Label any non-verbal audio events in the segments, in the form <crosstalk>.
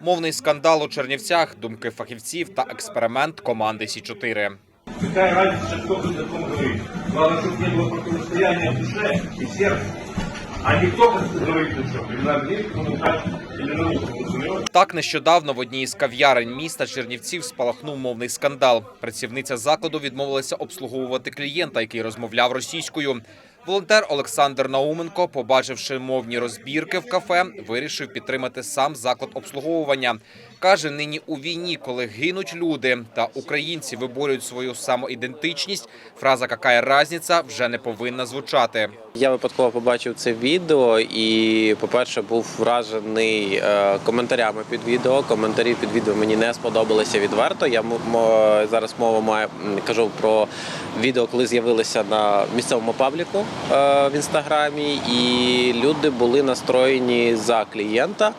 Мовний скандал у Чернівцях, думки фахівців та експеримент команди Сі 4 Какая разница, кто тут о том говорит? Главное, чтобы не было противостояния в душе и сердце. А не кто говорит, что при английскому научать или на русском. Так нещодавно в одній із кав'ярень міста Чернівців спалахнув мовний скандал. Працівниця закладу відмовилася обслуговувати клієнта, який розмовляв російською. Волонтер Олександр Науменко, побачивши мовні розбірки в кафе, вирішив підтримати сам заклад обслуговування. Каже, нині у війні, коли гинуть люди та українці виборюють свою самоідентичність, фраза «какая разниця» вже не повинна звучати. Я випадково побачив це відео і, по-перше, був вражений е, коментарями під відео. Коментарі під відео мені не сподобалися відверто. Я зараз мова маю м, кажу про відео, коли з'явилися на місцевому пабліку е, в інстаграмі, і люди були настроєні за клієнта.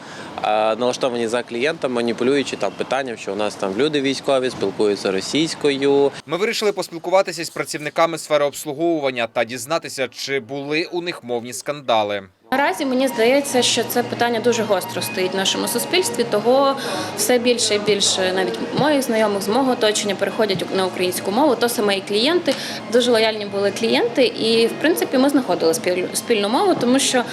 е, Налаштовані за клієнта, маніпулюючи там питанням, що у нас там люди військові спілкуються російською, Ми вирішили поспілкуватися з працівниками сфери обслуговування та дізнатися, чи були у них мовні скандали. Наразі мені здається, що це питання дуже гостро стоїть в нашому суспільстві. Того все більше і більше навіть моїх знайомих з мого оточення переходять на українську мову. То саме і клієнти дуже лояльні були клієнти, і в принципі ми знаходили спіль- спільну мову, тому що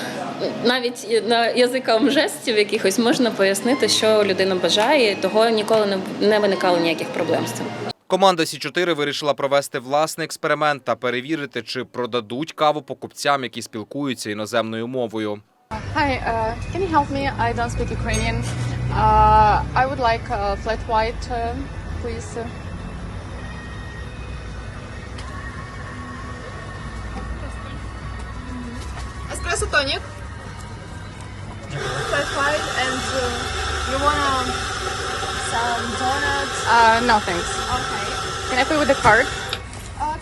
навіть на язиком жестів якихось можна пояснити, що людина бажає. Того ніколи не виникало ніяких проблем з цим. Команда Сі 4 вирішила провести власний експеримент та перевірити, чи продадуть каву покупцям, які спілкуються іноземною мовою. Hi, uh, can you help me? I don't speak Ukrainian. Uh, I would like a flat white, uh, please. Espresso tonic. Flat white, and uh, you wanna some donuts? Uh, no thanks. Okay. Can I pay with the card? Uh,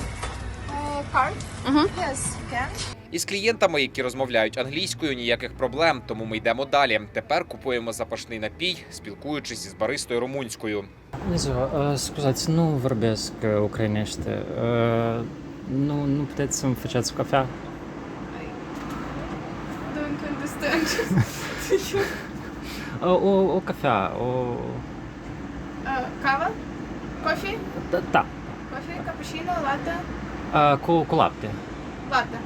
uh, card? Mhm. Yes, you can. Із клієнтами, які розмовляють англійською, ніяких проблем, тому ми йдемо далі. Тепер купуємо запашний напій, спілкуючись із баристою румунською. Also, äh, сказать, ну, vorbesc uh, ucraienește. Uh, nu, nu puteți să-mi faceți cafea? Don't understand. O, o cafea, o... kava? Coffee? Da, da. Coffee? Cappuccino? Latte? Uh, cu, cu lapte. Latte.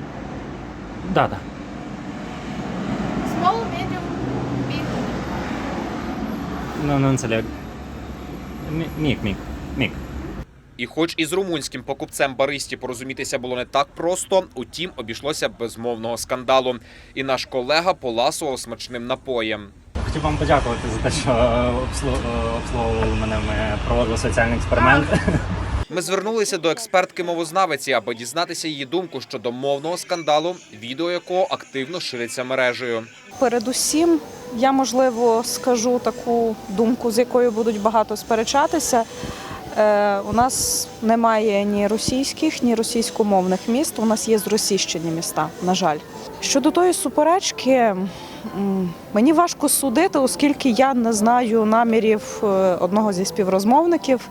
Da, da. Small, medium, big? Nu înțeleg. Mi- Mic, mic, mic. І хоч із румунським покупцем баристі порозумітися було не так просто, утім обійшлося без мовного скандалу. І наш колега поласував смачним напоєм. Хотів вам подякувати за те, що е, е, обслуговували мене. Ми проводили соціальний експеримент. <laughs> Ми звернулися до експертки мовознавиці, аби дізнатися її думку щодо мовного скандалу, відео якого активно шириться мережею. Передусім, я можливо скажу таку думку, з якою будуть багато сперечатися. Е, у нас немає ні російських, ні російськомовних міст. У нас є зросійщені міста, на жаль. Щодо тої суперечки, мені важко судити, оскільки я не знаю намірів е, одного зі співрозмовників,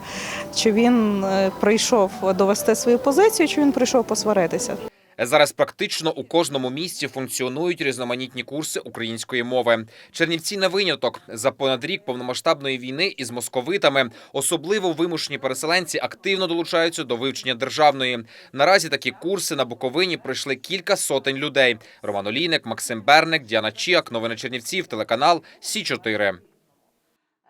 чи він е, прийшов довести свою позицію, чи він прийшов посваритися. Зараз практично у кожному місті функціонують різноманітні курси української мови. Чернівці не виняток за понад рік повномасштабної війни із московитами. Особливо вимушені переселенці активно долучаються до вивчення державної. Наразі такі курси на Буковині пройшли кілька сотень людей. Роман Олійник, Максим Берник, Діана Чіак. Новини Чернівців, телеканал Сі 4